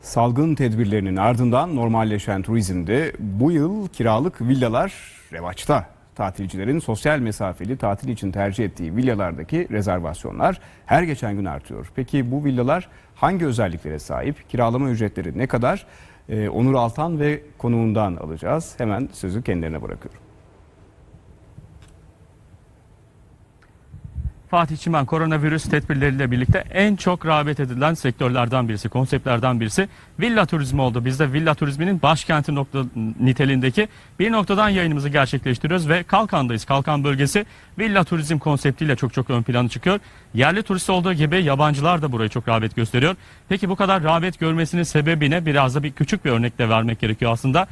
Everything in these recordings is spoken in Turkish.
Salgın tedbirlerinin ardından normalleşen turizmde bu yıl kiralık villalar revaçta. Tatilcilerin sosyal mesafeli tatil için tercih ettiği villalardaki rezervasyonlar her geçen gün artıyor. Peki bu villalar hangi özelliklere sahip? Kiralama ücretleri ne kadar? Ee, Onur Altan ve konuğundan alacağız. Hemen sözü kendilerine bırakıyorum. Fatih Çimen koronavirüs tedbirleriyle birlikte en çok rağbet edilen sektörlerden birisi, konseptlerden birisi villa turizmi oldu. Biz de villa turizminin başkenti nokta niteliğindeki bir noktadan yayınımızı gerçekleştiriyoruz ve Kalkan'dayız. Kalkan bölgesi villa turizm konseptiyle çok çok ön plana çıkıyor. Yerli turist olduğu gibi yabancılar da buraya çok rağbet gösteriyor. Peki bu kadar rağbet görmesinin sebebi ne? Biraz da bir küçük bir örnekle vermek gerekiyor aslında.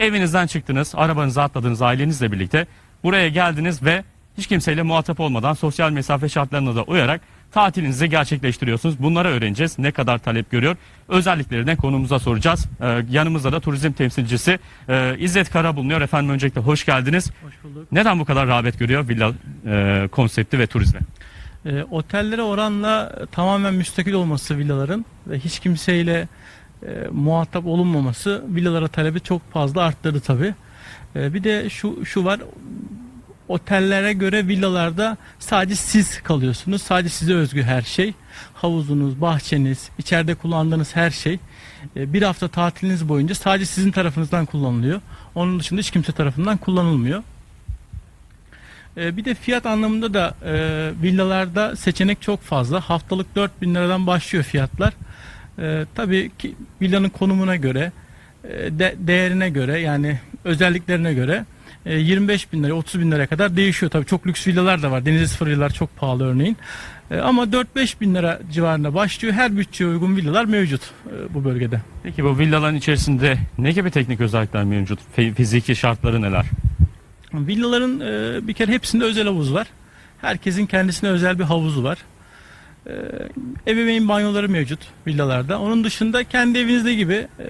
Evinizden çıktınız, arabanıza atladınız ailenizle birlikte. Buraya geldiniz ve hiç kimseyle muhatap olmadan sosyal mesafe şartlarına da uyarak tatilinizi gerçekleştiriyorsunuz. Bunları öğreneceğiz. Ne kadar talep görüyor? Özelliklerini konumuza soracağız. Ee, yanımızda da turizm temsilcisi e, İzzet Kara bulunuyor. Efendim öncelikle hoş geldiniz. Hoş bulduk. Neden bu kadar rağbet görüyor villa e, konsepti ve turizme? Ee, otellere oranla tamamen müstakil olması villaların ve hiç kimseyle e, muhatap olunmaması villalara talebi çok fazla arttırdı tabi. bir de şu şu var otellere göre villalarda sadece siz kalıyorsunuz. Sadece size özgü her şey. Havuzunuz, bahçeniz, içeride kullandığınız her şey e, bir hafta tatiliniz boyunca sadece sizin tarafınızdan kullanılıyor. Onun dışında hiç kimse tarafından kullanılmıyor. E, Bir de fiyat anlamında da e, villalarda seçenek çok fazla. Haftalık 4000 liradan başlıyor fiyatlar. Tabii ki villanın konumuna göre, de- değerine göre yani özelliklerine göre e, 25 bin lira 30 bin liraya kadar değişiyor. Tabii çok lüks villalar da var. Denize sıfır villalar çok pahalı örneğin. E, ama 4-5 bin lira civarında başlıyor. Her bütçeye uygun villalar mevcut e, bu bölgede. Peki bu villaların içerisinde ne gibi teknik özellikler mevcut? Fe- Fiziki şartları neler? Villaların e, bir kere hepsinde özel havuz var. Herkesin kendisine özel bir havuzu var. E, ebeveyn banyoları mevcut villalarda. Onun dışında kendi evinizde gibi e,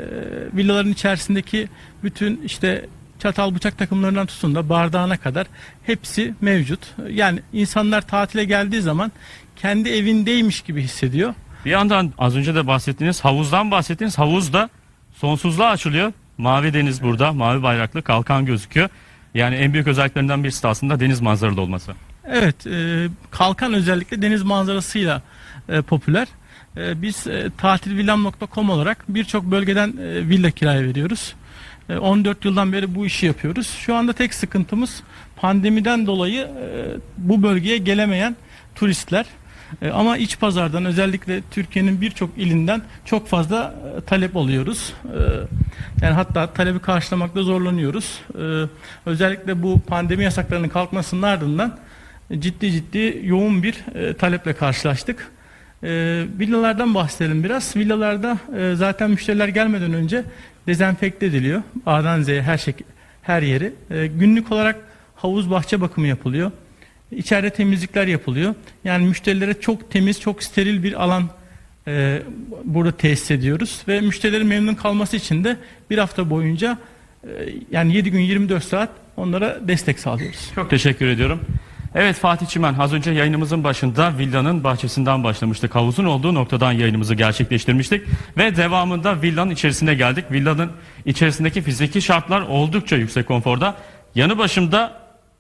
villaların içerisindeki bütün işte çatal bıçak takımlarından tutun da bardağına kadar hepsi mevcut. Yani insanlar tatile geldiği zaman kendi evindeymiş gibi hissediyor. Bir yandan az önce de bahsettiğiniz havuzdan bahsettiğiniz havuz da sonsuzluğa açılıyor. Mavi deniz burada, mavi bayraklı kalkan gözüküyor. Yani en büyük özelliklerinden birisi de aslında deniz manzaralı olması. Evet, e, kalkan özellikle deniz manzarasıyla e, popüler. E, biz e, tatilvillam.com olarak birçok bölgeden e, villa kiraya veriyoruz. E, 14 yıldan beri bu işi yapıyoruz. Şu anda tek sıkıntımız pandemiden dolayı e, bu bölgeye gelemeyen turistler. E, ama iç pazardan özellikle Türkiye'nin birçok ilinden çok fazla e, talep alıyoruz. E, yani hatta talebi karşılamakta zorlanıyoruz. E, özellikle bu pandemi yasaklarının kalkmasının ardından ciddi ciddi yoğun bir e, taleple karşılaştık. E, villalardan bahsedelim biraz. Villalarda e, zaten müşteriler gelmeden önce dezenfekte ediliyor. A'dan Z'ye her şey her yeri. E, günlük olarak havuz bahçe bakımı yapılıyor. İçeride temizlikler yapılıyor. Yani müşterilere çok temiz, çok steril bir alan e, burada tesis ediyoruz ve müşterilerin memnun kalması için de bir hafta boyunca e, yani 7 gün 24 saat onlara destek sağlıyoruz. Çok teşekkür ediyorum. Evet Fatih Çimen az önce yayınımızın başında villanın bahçesinden başlamıştık. Havuzun olduğu noktadan yayınımızı gerçekleştirmiştik. Ve devamında villanın içerisine geldik. Villanın içerisindeki fiziki şartlar oldukça yüksek konforda. Yanı başımda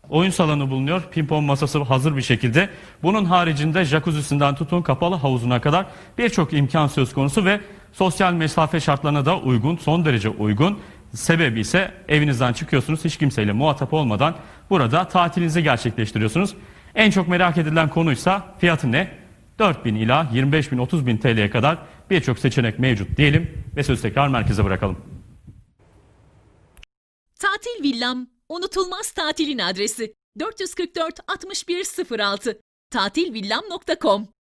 oyun salonu bulunuyor. Pimpon masası hazır bir şekilde. Bunun haricinde jacuzzi'sinden tutun kapalı havuzuna kadar birçok imkan söz konusu ve sosyal mesafe şartlarına da uygun, son derece uygun. Sebebi ise evinizden çıkıyorsunuz hiç kimseyle muhatap olmadan burada tatilinizi gerçekleştiriyorsunuz. En çok merak edilen konuysa fiyatı ne? 4 bin ila 25 bin 30 bin TL'ye kadar birçok seçenek mevcut diyelim ve sözü tekrar merkeze bırakalım. Tatil Villam, unutulmaz tatilin adresi. 444 6106 tatilvillam.com